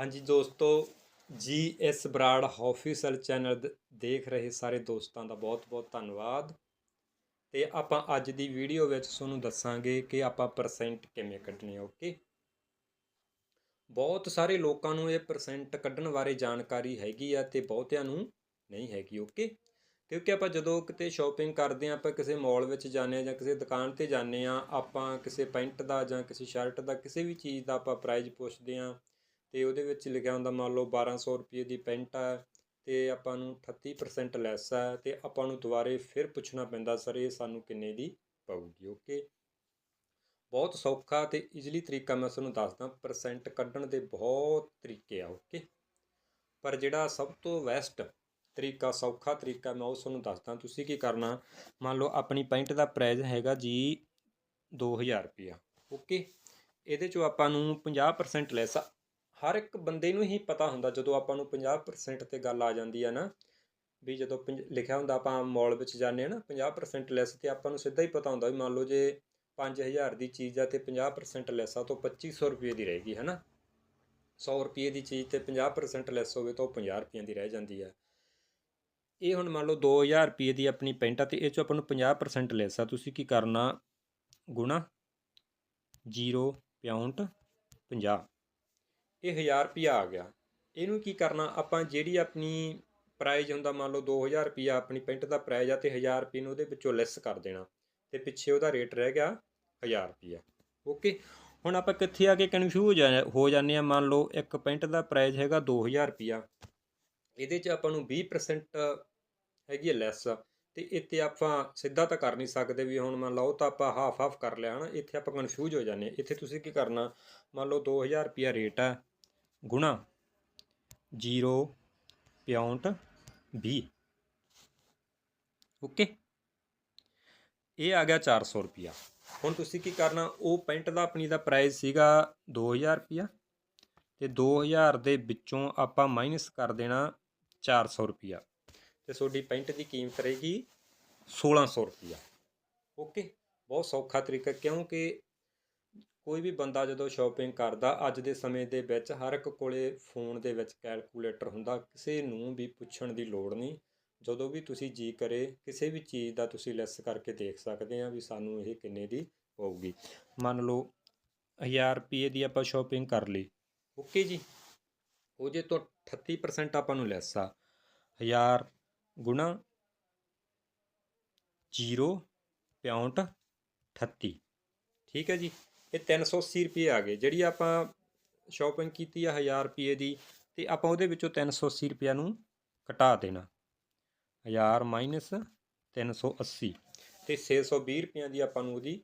ਹਾਂਜੀ ਦੋਸਤੋ, G S Brar official channel ਦੇਖ ਰਹੇ ਸਾਰੇ ਦੋਸਤਾਂ ਦਾ ਬਹੁਤ-ਬਹੁਤ ਧੰਨਵਾਦ। ਤੇ ਆਪਾਂ ਅੱਜ ਦੀ ਵੀਡੀਓ ਵਿੱਚ ਤੁਹਾਨੂੰ ਦੱਸਾਂਗੇ ਕਿ ਆਪਾਂ ਪਰਸੈਂਟ ਕਿਵੇਂ ਕੱਢਣੇ ਆ ਓਕੇ ਬਹੁਤ ਸਾਰੇ ਲੋਕਾਂ ਨੂੰ ਇਹ ਪਰਸੈਂਟ ਕੱਢਣ ਬਾਰੇ ਜਾਣਕਾਰੀ ਹੈਗੀ ਆ ਤੇ ਬਹੁਤਿਆਂ ਨੂੰ ਨਹੀਂ ਹੈਗੀ ਓਕੇ ਕਿਉਂਕਿ ਆਪਾਂ ਜਦੋਂ ਕਿਤੇ ਸ਼ਾਪਿੰਗ ਕਰਦੇ ਆ, ਆਪਾਂ ਕਿਸੇ ਮਾਲ ਵਿੱਚ ਜਾਂਦੇ ਆ ਜਾਂ ਕਿਸੇ ਦੁਕਾਨ ਤੇ ਜਾਂਦੇ ਆ, ਆਪਾਂ ਕਿਸੇ ਪੈਂਟ ਦਾ ਜਾਂ ਕਿਸੇ ਸ਼ਰਟ ਦਾ ਕਿਸੇ ਵੀ ਚੀਜ਼ ਦਾ ਆਪਾਂ ਪ੍ਰਾਈਸ ਪੁੱਛਦੇ ਆ ਅਤੇ ਉਹਦੇ ਵਿੱਚ ਲਿਖਿਆ ਹੁੰਦਾ ਮੰਨ ਲਓ 1200 ਰੁਪਏ ਦੀ ਪੈਂਟ ਆ ਅਤੇ ਆਪਾਂ ਨੂੰ 38% ਲੈਸ ਆ ਅਤੇ ਆਪਾਂ ਨੂੰ ਦੁਬਾਰੇ ਫਿਰ ਪੁੱਛਣਾ ਪੈਂਦਾ ਸਰ ਇਹ ਸਾਨੂੰ ਕਿੰਨੇ ਦੀ ਪਊਗੀ ਓਕੇ ਬਹੁਤ ਸੌਖਾ ਅਤੇ ਈਜ਼ੀਲੀ ਤਰੀਕਾ ਮੈਂ ਤੁਹਾਨੂੰ ਦੱਸਦਾ ਪਰਸੈਂਟ ਕੱਢਣ ਦੇ ਬਹੁਤ ਤਰੀਕੇ ਆ ਓਕੇ ਪਰ ਜਿਹੜਾ ਸਭ ਤੋਂ ਬੈਸਟ ਤਰੀਕਾ, ਸੌਖਾ ਤਰੀਕਾ ਮੈਂ ਉਹ ਤੁਹਾਨੂੰ ਦੱਸਦਾ, ਤੁਸੀਂ ਕੀ ਕਰਨਾ, ਮੰਨ ਲਓ ਆਪਣੀ ਪੈਂਟ ਦਾ ਪ੍ਰਾਈਸ ਹੈਗਾ ਜੀ 2000 ਰੁਪਇਆ ਓਕੇ ਇਹਦੇ ਚੋਂ ਆਪਾਂ ਨੂੰ 50% ਲੈਸ ਆ ਹਰ ਇੱਕ ਬੰਦੇ ਨੂੰ ਹੀ ਪਤਾ ਹੁੰਦਾ ਜਦੋਂ ਆਪਾਂ ਨੂੰ 50% ਤੇ ਗੱਲ ਆ ਜਾਂਦੀ ਹੈ ਨਾ, ਵੀ ਜਦੋਂ ਪੰਜ- ਲਿਖਿਆ ਹੁੰਦਾ ਆਪਾਂ ਮਾਲ ਵਿੱਚ ਜਾਂਦੇ ਆ ਨਾ 50% ਲੈਸ ਤੇ ਆਪਾਂ ਨੂੰ ਸਿੱਧਾ ਹੀ ਪਤਾ ਹੁੰਦਾ ਵੀ ਮੰਨ ਲਓ ਜੇ 5000 ਦੀ ਚੀਜ਼ ਆ ਤੇ 50% ਲੈਸ ਆ, ਤਾਂ ਉਹ 2500 ਰੁਪਏ ਦੀ ਰਹੇਗੀ ਹੈ ਨਾ 100 ਰੁਪਏ ਦੀ ਚੀਜ਼ ਤੇ 50% ਲੈਸ ਹੋਵੇ ਤਾਂ ਉਹ 50 ਰੁਪਏ ਦੀ ਰਹਿ ਜਾਂਦੀ ਆ। ਇਹ ਹੁਣ ਮੰਨ ਲਓ 2000 ਰੁਪਏ ਦੀ ਆਪਣੀ ਪੈਂਟ ਆ ਤੇ ਇਹ ਚੋਂ ਆਪਾਂ ਨੂੰ 50% ਲੈਸ ਆ, ਤੁਸੀਂ ਕੀ ਕਰਨਾ? ਗੁਣਾ 0.50 ਇਹ 1000 ਰੁਪਿਆ ਆ ਗਿਆ। ਇਹਨੂੰ ਕੀ ਕਰਨਾ? ਆਪਾਂ ਜਿਹੜੀ ਆਪਣੀ ਪ੍ਰਾਈਜ਼ ਹੁੰਦਾ, ਮੰਨ ਲਓ 2000 ਰੁਪਿਆ ਆਪਣੀ ਪੈਂਟ ਦਾ ਪ੍ਰਾਈਜ਼ ਆ ਤੇ 1000 ਰੁਪਏ ਨੂੰ ਉਹਦੇ ਵਿੱਚੋਂ ਲੈਸ ਕਰ ਦੇਣਾ। ਤੇ ਪਿੱਛੇ ਉਹਦਾ ਰੇਟ ਰਹਿ ਗਿਆ 1000 ਰੁਪਿਆ ਓਕੇ ਹੁਣ ਆਪਾਂ ਕਿੱਥੇ ਆ ਕੇ ਕਨਫਿਊਜ਼ ਹੋ ਜਾਂਦੇ ਆ? ਮੰਨ ਲਓ ਇੱਕ ਪੈਂਟ ਦਾ ਪ੍ਰਾਈਜ਼ ਹੈਗਾ 2000 ਰੁਪਿਆ ਇਹਦੇ 'ਚ ਆਪਾਂ ਨੂੰ 20% ਹੈਗੀ ਹੈ ਲੈਸ ਤੇ ਇੱਥੇ ਆਪਾਂ ਸਿੱਧਾ ਤਾਂ ਕਰ ਨਹੀਂ ਸਕਦੇ ਵੀ ਹੁਣ ਮੰਨ ਲਓ ਤਾਂ ਆਪਾਂ ਹਾਫ ਹਾਫ ਕਰ ਲਿਆ, ਹਨਾ? ਇੱਥੇ ਆਪਾਂ ਕਨਫਿਊਜ਼ ਹੋ ਜਾਂਦੇ ਹਾਂ ਇੱਥੇ ਤੁਸੀਂ ਕੀ ਕਰਨਾ? ਮੰਨ ਲਓ 2000 ਰੁਪਿਆ ਰੇਟ ਆ। ਗੁਣਾ 0.20 ਓਕੇ। ਇਹ ਆ ਗਿਆ 400 ਰੁਪਿਆ ਹੁਣ ਤੁਸੀਂ ਕੀ ਕਰਨਾ, ਉਹ ਪੈਂਟ ਦਾ ਆਪਣੀ ਦਾ ਪ੍ਰਾਈਸ ਸੀਗਾ 2000 ਰੁਪਿਆ ਤੇ 2000 ਦੇ ਵਿੱਚੋਂ ਆਪਾਂ ਮਾਈਨਸ ਕਰ ਦੇਣਾ 400 ਰੁਪਿਆ ਤੇ ਤੁਹਾਡੀ ਪੈਂਟ ਦੀ ਕੀਮਤ ਰਹੇਗੀ 1600 ਰੁਪਿਆ ਓਕੇ। ਬਹੁਤ ਸੌਖਾ ਤਰੀਕਾ ਕਿਉਂਕਿ ਕੋਈ ਵੀ ਬੰਦਾ ਜਦੋਂ ਸ਼ਾਪਿੰਗ ਕਰਦਾ, ਅੱਜ ਦੇ ਸਮੇਂ ਦੇ ਵਿੱਚ ਹਰ ਇੱਕ ਕੋਲੇ ਫੋਨ ਦੇ ਵਿੱਚ ਕੈਲਕੂਲੇਟਰ ਹੁੰਦਾ, ਕਿਸੇ ਨੂੰ ਵੀ ਪੁੱਛਣ ਦੀ ਲੋੜ ਨਹੀਂ। ਜਦੋਂ ਵੀ ਤੁਸੀਂ ਜੀ ਕਰੇ, ਕਿਸੇ ਵੀ ਚੀਜ਼ ਦਾ ਤੁਸੀਂ ਲੈਸ ਕਰਕੇ ਦੇਖ ਸਕਦੇ ਆ ਵੀ ਸਾਨੂੰ ਇਹ ਕਿੰਨੇ ਦੀ ਪਊਗੀ। ਮੰਨ ਲਓ 1000 ਰੁਪਏ ਦੀ ਆਪਾਂ ਸ਼ਾਪਿੰਗ ਕਰ ਲਈ। ਓਕੇ ਜੀ। ਉਹ ਜੇ ਤੋਂ 38% ਆਪਾਂ ਨੂੰ ਲੈਸ ਆ। 1000 ਗੁਣਾ 0.38 ਠੀਕ ਹੈ ਜੀ। ਇਹ 380 ਰੁਪਏ ਆ ਗਏ। ਜਿਹੜੀ ਆਪਾਂ ਸ਼ਾਪਿੰਗ ਕੀਤੀ ਆ 1000 ਰੁਪਏ ਦੀ, ਤੇ ਆਪਾਂ ਉਹਦੇ ਵਿੱਚੋਂ 380 ਰੁਪਿਆ ਨੂੰ ਘਟਾ ਦੇਣਾ। 1000 ਮਾਈਨਸ 380 ਤੇ 620 ਰੁਪਏ ਦੀ ਆਪਾਂ ਨੂੰ ਉਹਦੀ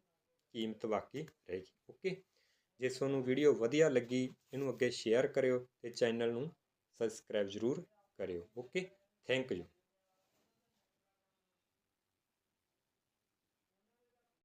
ਕੀਮਤ ਬਾਕੀ ਰਹੇਗੀ ਓਕੇ? ਜੇ ਤੁਹਾਨੂੰ ਵੀਡੀਓ ਵਧੀਆ ਲੱਗੀ, ਇਹਨੂੰ ਅੱਗੇ ਸ਼ੇਅਰ ਕਰਿਓ ਤੇ ਚੈਨਲ ਨੂੰ ਸਬਸਕ੍ਰਾਈਬ ਜ਼ਰੂਰ ਕਰਿਓ। ਓਕੇ? Thank you